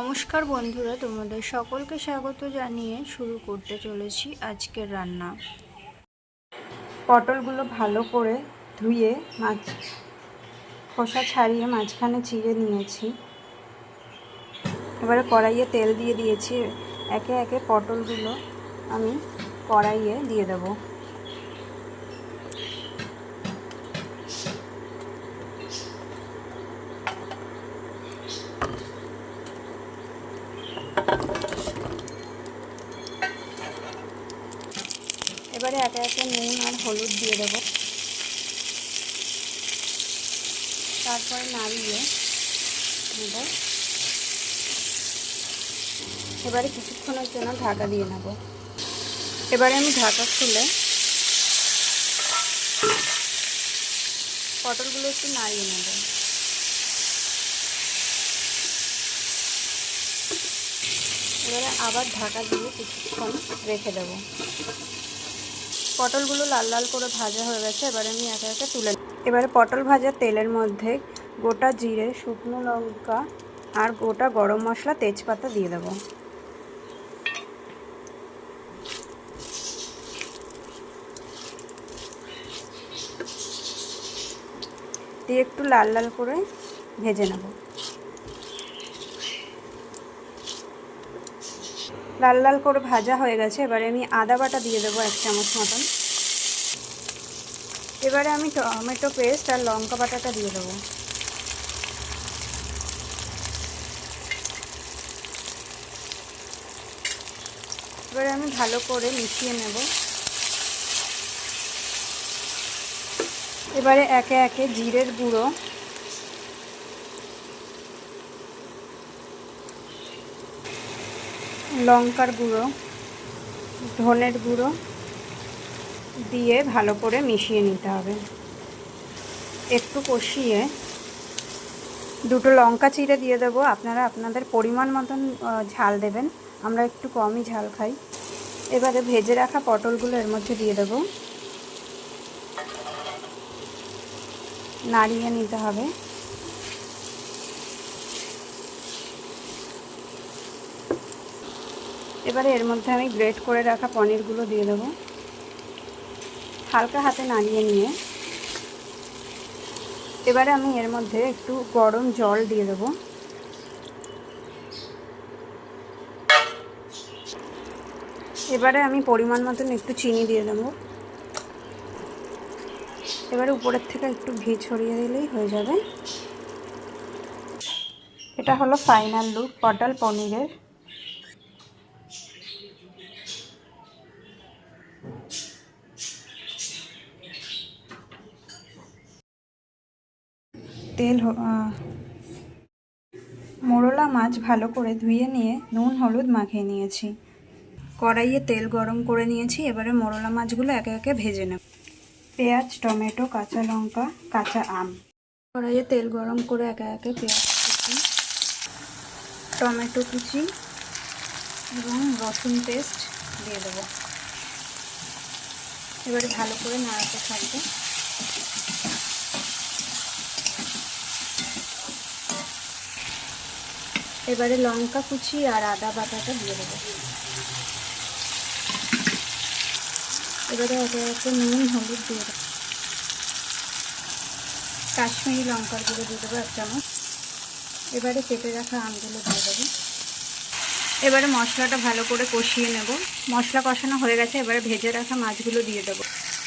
নমস্কার বন্ধুরা, তোমাদের সকলকে স্বাগত জানিয়ে শুরু করতে চলেছি আজকের রান্না। পটলগুলো ভালো করে ধুয়ে মাছ, খোসা ছাড়িয়ে মাঝখানে চিড়ে নিয়েছি। এবারে কড়াইয়ে তেল দিয়ে দিয়েছি। একে একে পটলগুলো আমি কড়াইয়ে দিয়ে দেবো। এবারে একে একে নুন আর হলুদ দিয়ে দেবো। তারপরে নাড়িয়ে নেব। এবারে কিছুক্ষণের জন্য ঢাকা দিয়ে নেব। এবারে আমি ঢাকা খুলে পটলগুলো একটু নাড়িয়ে নেব। এবারে আবার ঢাকা দিয়ে কিছুক্ষণ রেখে দেবো। পটলগুলো লাল লাল করে ভাজা হয়ে গেছে, এবারে আমি একে একে তুলে এবারে পটল ভাজা তেলের মধ্যে গোটা জিরে, শুকনো লঙ্কা আর গোটা গরম মশলা তেজপাতা দিয়ে দেবো। দিয়ে একটু লাল লাল করে ভেজে নেব। লাল লাল করে ভাজা হয়ে গেছে। এবারে আমি আদা বাটা দিয়ে দেবো এক চামচ মতন। এবারে আমি টমেটো পেস্ট আর লঙ্কা বাটাটা দিয়ে দেবো। এবারে আমি ভালো করে মিশিয়ে নেব। এবারে একে একে জিরের গুঁড়ো লঙ্কার গুঁড়ো, ধনের গুঁড়ো দিয়ে ভালো করে মিশিয়ে নিতে হবে। একটু কষিয়ে দুটো লঙ্কা চিড়ে দিয়ে দেবো। আপনারা আপনাদের পরিমাণ মতন ঝাল দেবেন। আমরা একটু কমই ঝাল খাই। এবারে ভেজে রাখা পটলগুলো এর মধ্যে দিয়ে দেবো। নাড়িয়ে নিতে হবে। এবারে এর মধ্যে আমি গ্রেট করে রাখা পনিরগুলো দিয়ে দেবো। হালকা হাতে নাড়িয়ে নিয়ে। এবারে আমি এর মধ্যে একটু গরম জল দিয়ে দেবো। এবারে আমি পরিমাণ মতন একটু চিনি দিয়ে দেবো। এবারে উপরের থেকে একটু ঘি ছড়িয়ে দিলেই হয়ে যাবে। এটা হলো ফাইনাল লুক, পটল পনিরের। তেল মোরলা মাছ ভালো করে ধুয়ে নিয়ে নুন, হলুদ মাখিয়ে নিয়েছি। কড়াইয়ে তেল গরম করে নিয়েছি, এবারে মোরলা মাছগুলো একে একে ভেজে নেব। পেঁয়াজ, টমেটো, কাঁচা লঙ্কা, কাঁচা আম। কড়াইয়ে তেল গরম করে একে একে পেঁয়াজ কুচি, টমেটো কুচি এবং রসুন পেস্ট দিয়ে দেবো। এবারে ভালো করে নাড়াতে থাকবে। এবারে লঙ্কা কুচি আর আদা বাটাটা দিয়ে দেবো। এবারে একে একে নুন, হলুদ দিয়ে দেবো। কাশ্মীরি লঙ্কার গুঁড়ো দিয়ে দেবো এক চামচ। এবারে কেটে রাখা আমগুলো দিয়ে দেবো। এবারে মশলাটা ভালো করে কষিয়ে নেব। মশলা কষানো হয়ে গেছে, এবারে ভেজে রাখা মাছগুলো দিয়ে দেবো।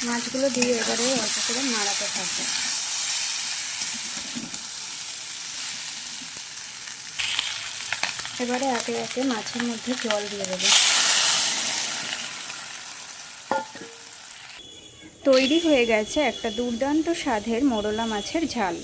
মাছগুলো দিয়ে এবারে অল্প করে নাড়াতে থাকবে। এবারে একে একে মাছের মধ্যে জল দিয়ে দেবো। তৈরি হয়ে গেছে একটা দুর্দান্ত স্বাদের মোরলা মাছের ঝাল।